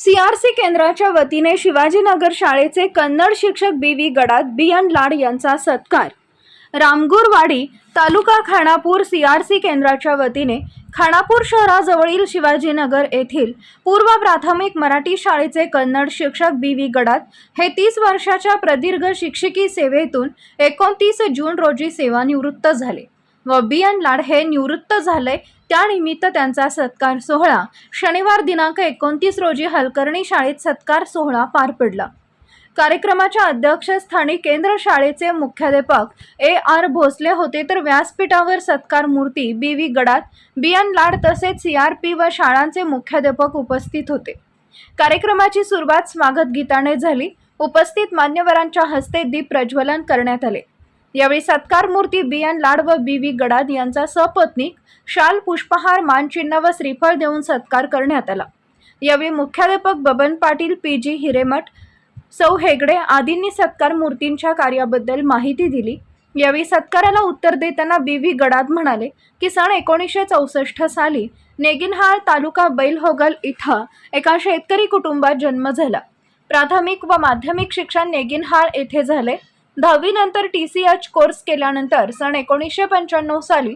CRC केंद्राच्या वतीने शिवाजीनगर शाळेचे कन्नड शिक्षक बी व्ही गडात बियन लाड यांचा सत्कार. रामगुरवाडी तालुका खानापूर सीआरसी केंद्राच्या वतीने खानापूर शहराजवळील शिवाजीनगर येथील पूर्व प्राथमिक मराठी शाळेचे कन्नड शिक्षक बी व्ही गडात हे तीस वर्षाच्या प्रदीर्घ शिक्षकी सेवेतून एकोणतीस जून रोजी सेवानिवृत्त झाले. व बी एन लाड हे निवृत्त झाले त्यानिमित्त त्यांचा सत्कार सोहळा. शनिवार दिनांक एकोणतीस रोजी हलकर्णी शाळेत सत्कार सोहळा पार पडला. कार्यक्रमाच्या अध्यक्षस्थानी केंद्र शाळेचे मुख्याध्यापक ए आर भोसले होते तर व्यासपीठावर सत्कार मूर्ती बी व्ही गडात बी एन लाड तसेच सी आर पी व शाळांचे मुख्याध्यापक उपस्थित होते. कार्यक्रमाची सुरुवात स्वागत गीताने झाली. उपस्थित मान्यवरांच्या हस्ते दीप प्रज्वलन करण्यात आले. यावेळी सत्कार मूर्ती बी एन लाड व बी व्ही गडाद यांचा सपत्नीक शाल पुष्पहार मानचिन्ह व श्रीफळ देऊन सत्कार करण्यात आला. यावेळी मुख्याध्यापक बबन पाटील पी जी हिरेमठ सौ हेगडे आदींनी सत्कार मूर्तींच्या कार्याबद्दल माहिती दिली. यावेळी सत्काराला उत्तर देताना बी व्ही गडाद म्हणाले की सन एकोणीसशे चौसष्ट साली नेगिनहाळ तालुका बैलहोगल इथं एका शेतकरी कुटुंबात जन्म झाला. प्राथमिक व माध्यमिक शिक्षण नेगिनहाळ येथे झाले. दहावीनंतर टी सी एच कोर्स केल्यानंतर सन एकोणीसशे पंच्याण्णव साली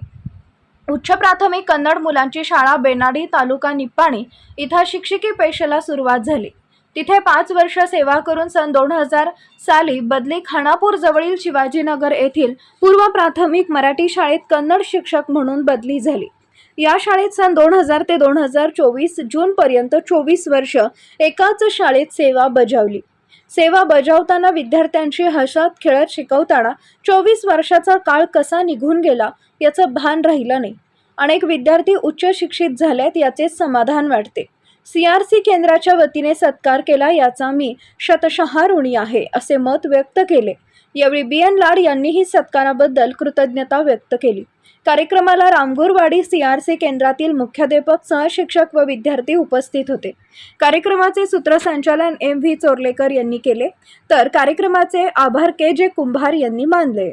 उच्च प्राथमिक कन्नड मुलांची शाळा बेनाडी तालुका निप्पाणी इथं शिक्षकी पेशेला सुरुवात झाली. तिथे पाच वर्ष सेवा करून सन दोन हजार साली बदली खानापूर जवळील शिवाजीनगर येथील पूर्व प्राथमिक मराठी शाळेत कन्नड शिक्षक म्हणून बदली झाली. या शाळेत सन दोन हजार ते दोन हजार चोवीस जूनपर्यंत चोवीस वर्ष एकाच शाळेत सेवा बजावली. सेवा बजावताना विद्यार्थ्यांशी हसत खेळत शिकवताना चोवीस वर्षाचा काळ कसा निघून गेला याचं भान राहिलं नाही. अनेक विद्यार्थी उच्च शिक्षित झालेत याचे समाधान वाटते. सी आर सी केंद्राच्या वतीने सत्कार केला याचा मी शतशः ऋणी आहे असे मत व्यक्त केले. यावेळी बी एन लाड यांनीही सत्काराबद्दल कृतज्ञता व्यक्त केली. कार्यक्रमाला रामगुरवाडी सी आर सी केंद्रातील मुख्याध्यापक सहशिक्षक व विद्यार्थी उपस्थित होते. कार्यक्रमाचे सूत्रसंचालन एम व्ही चोरलेकर यांनी केले. तर कार्यक्रमाचे आभार के जे कुंभार यांनी मानले.